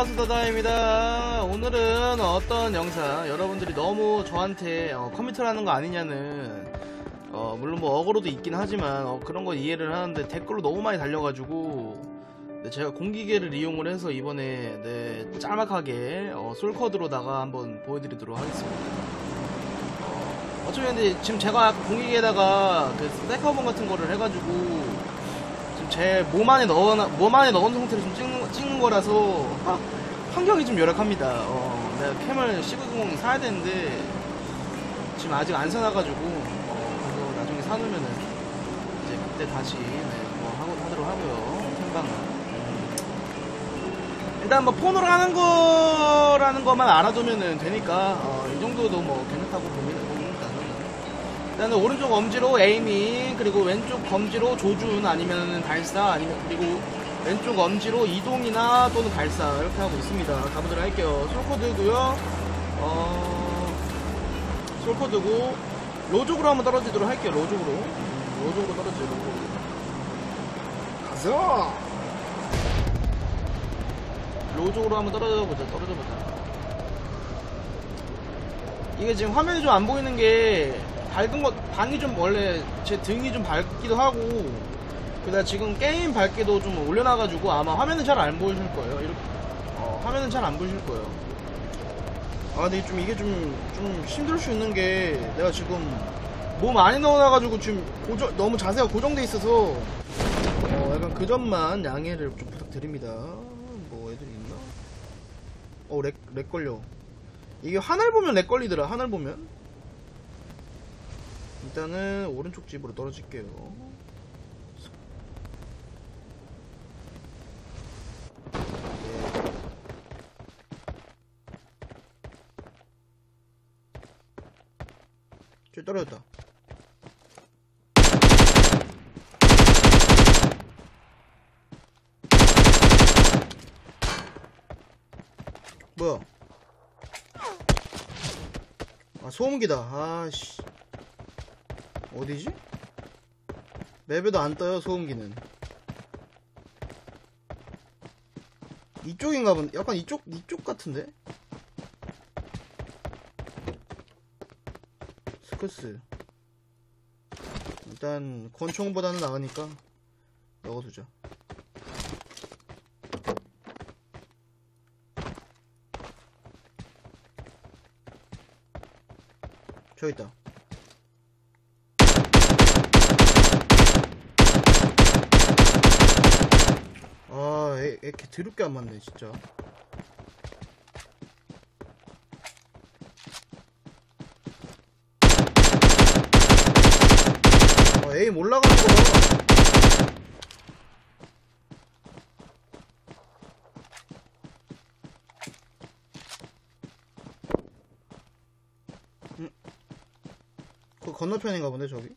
반갑습니다 다입니다. 오늘은 어떤 영상? 여러분들이 너무 저한테 어, 컴퓨터를 하는 거 아니냐는 어, 물론 뭐 어거로도 있긴 하지만 어, 그런 거 이해를 하는데 댓글로 너무 많이 달려가지고 네, 제가 공기계를 이용을 해서 이번에 네, 짤막하게 어, 솔커드로다가 한번 보여드리도록 하겠습니다. 어, 어차피 근데 지금 제가 공기계에다가 그 세커본 같은 거를 해가지고 제 몸 안에 넣어 몸 안에 넣은 상태로 좀 찍는 찍는 거라서 아, 환경이 좀 열악합니다. 어, 내가 캠을 C90 사야 되는데 지금 아직 안 사놔가지고 어, 그래서 나중에 사놓으면은 이제 그때 다시 네, 뭐 하고 하도록 하고요. 캠방은 음. 일단 뭐 폰으로 하는 거라는 것만 알아두면은 되니까 어, 이 정도도 뭐 괜찮다고 봅니다. 일단은 오른쪽 엄지로 에이밍 그리고 왼쪽 검지로 조준 아니면 발사 아니면 그리고 왼쪽 엄지로 이동이나 또는 발사 이렇게 하고 있습니다. 가보도록 할게요. 솔코드고요. 어 솔코드고 로족으로 한번 떨어지도록 할게요 로족으로. 음, 로족으로 로족으로 가자! 로족으로 한번 떨어져 보자 떨어져 보자. 이게 지금 화면이 좀 안 보이는 게 밝은 것 방이 좀 원래 제 등이 좀 밝기도 하고 그다 지금 게임 밝기도 좀 올려놔가지고 아마 화면은 잘 안 보이실 거예요. 이렇게 어, 화면은 잘 안 보이실 거예요. 아 근데 좀 이게 좀 좀 힘들 수 있는 게 내가 지금 몸 많이 넣어놔가지고 지금 고정 너무 자세가 고정돼 있어서 어 약간 그 점만 양해를 좀 부탁드립니다. 뭐 애들이 있나? 어렉 렉 걸려. 이게 하늘 보면 렉 걸리더라. 하늘 보면. 일단은 오른쪽 집으로 떨어질게요. 저 떨어졌다. 뭐야? 아 소음기다. 아씨. 어디지? 맵에도 안 떠요 소음기는. 이쪽인가 본데. 약간 이쪽 이쪽 같은데. 스크스 일단 권총보다는 나으니까 넣어두자 저 있다 개 드럽게 안 맞네, 진짜. 아, 에임 올라가는 거 봐. 음. 그 건너편인가 본데, 저기?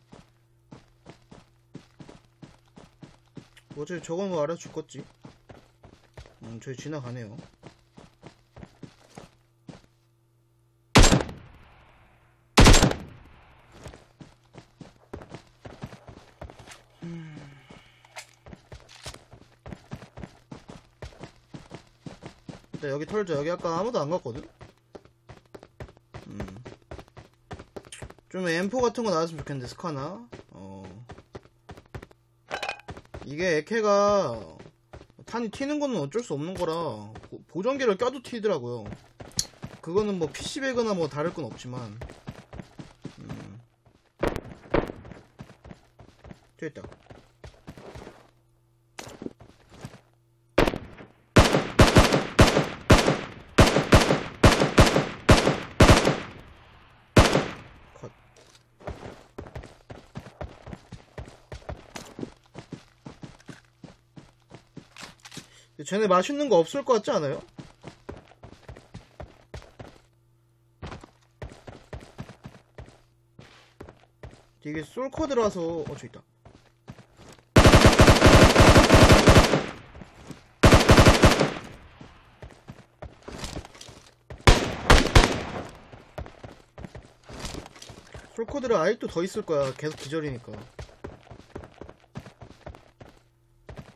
어차피 저건 뭐 알아 죽겠지. 음, 저기 지나가네요. 일단 여기 털자. 여기 아까 아무도 안 갔거든? 음. 좀 M4 같은 거 나왔으면 좋겠는데, 스카나. 어. 이게 에케가 탄이 튀는 거는 어쩔 수 없는 거라 보- 보정기를 껴도 튀더라고요. 그거는 뭐 PC배그나 뭐 다를 건 없지만. 음. 저 있다. 쟤네 맛있는 거 없을 것 같지 않아요? 이게 솔코드라서 어 저 있다. 솔코드를 아직도 더 있을 거야. 계속 기절이니까.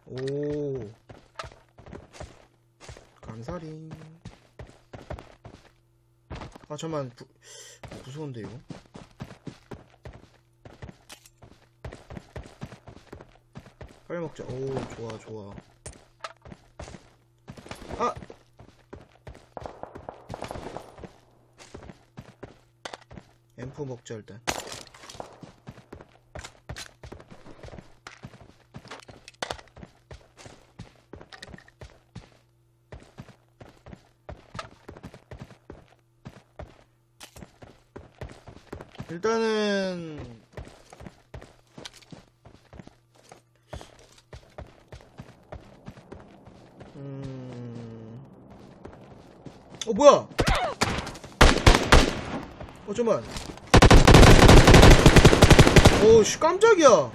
오 망사링. 아, 잠만, 부, 무서운데, 이거? 빨리 먹자. 오, 좋아, 좋아. 아! 앰프 먹자, 일단. 일단은 음... 어 뭐야? 어 잠만. 오씨 깜짝이야.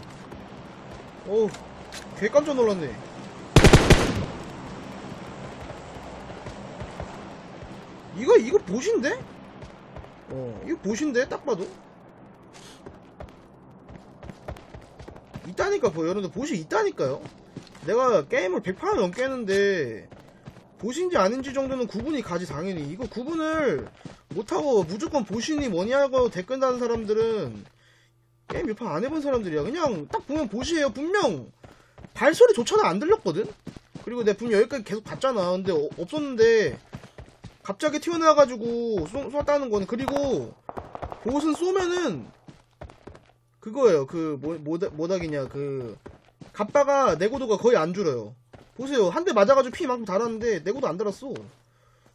오 개 깜짝 놀랐네. 이거 이거 보신데? 어, 이거 보신데? 딱 봐도? 있다니까, 뭐, 여러분들 보시 있다니까요? 내가 게임을 100판을 넘게 했는데, 보신지 아닌지 정도는 구분이 가지, 당연히. 이거 구분을 못하고 무조건 뭐니 하고 댓글 다는 사람들은 게임 몇 판 안 해본 사람들이야. 그냥 딱 보면 보시에요. 분명 발소리조차도 안 들렸거든? 그리고 내가 분명 여기까지 계속 봤잖아. 근데 어- 없었는데, 갑자기 튀어나와가지고 쏘, 쏘았다는 거는 그리고 보스는 쏘면은 그거예요. 그 뭐, 뭐다, 뭐닥이냐. 그 갑바가 내고도가 거의 안 줄어요. 보세요. 한 대 맞아가지고 피 만큼 달았는데 내고도 안 달았어.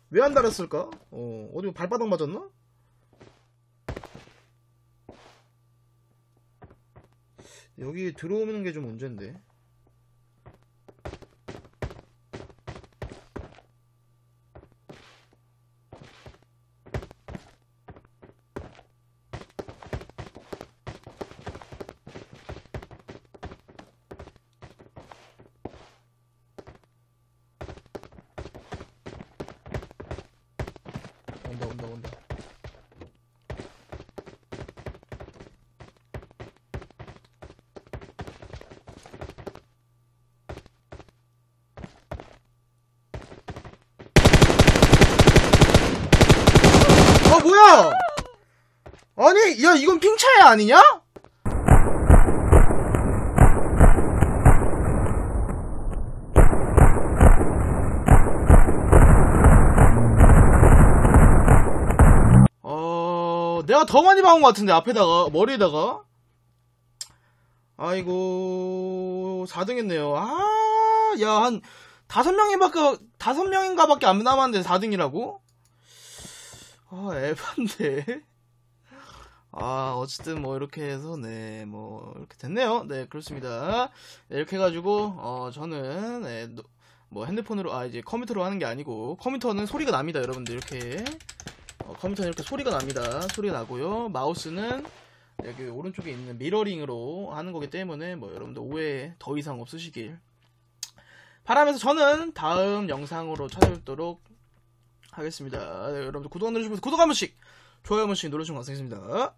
왜 안 달았을까? 어 어디 발바닥 맞았나? 여기 들어오는 게 좀 문제인데 온다 온다 온다 아 뭐야 아니 야 이건 핑차야 아니냐? 어, 내가 더 많이 박은 것 같은데, 앞에다가, 머리에다가. 아이고, 4등 했네요. 아, 야, 한, 다섯 명인밖에, 다섯 명인가 밖에 안 남았는데 4등이라고? 아, 에반데. 아, 어쨌든 뭐, 이렇게 해서, 네, 뭐, 이렇게 됐네요. 네, 그렇습니다. 네, 이렇게 해가지고, 어, 저는, 네, 노- 뭐, 핸드폰으로, 아, 이제 컴퓨터로 하는 게 아니고, 컴퓨터는 소리가 납니다, 여러분들. 이렇게. 어, 컴퓨터는 이렇게 소리가 납니다. 소리가 나고요. 마우스는 여기 오른쪽에 있는 미러링으로 하는 거기 때문에 뭐 여러분들 오해 더 이상 없으시길 바라면서 저는 다음 영상으로 찾아뵙도록 하겠습니다. 네, 여러분들 구독 안 눌러주시면 구독 한 번씩, 좋아요 한 번씩 눌러주시면 감사하겠습니다.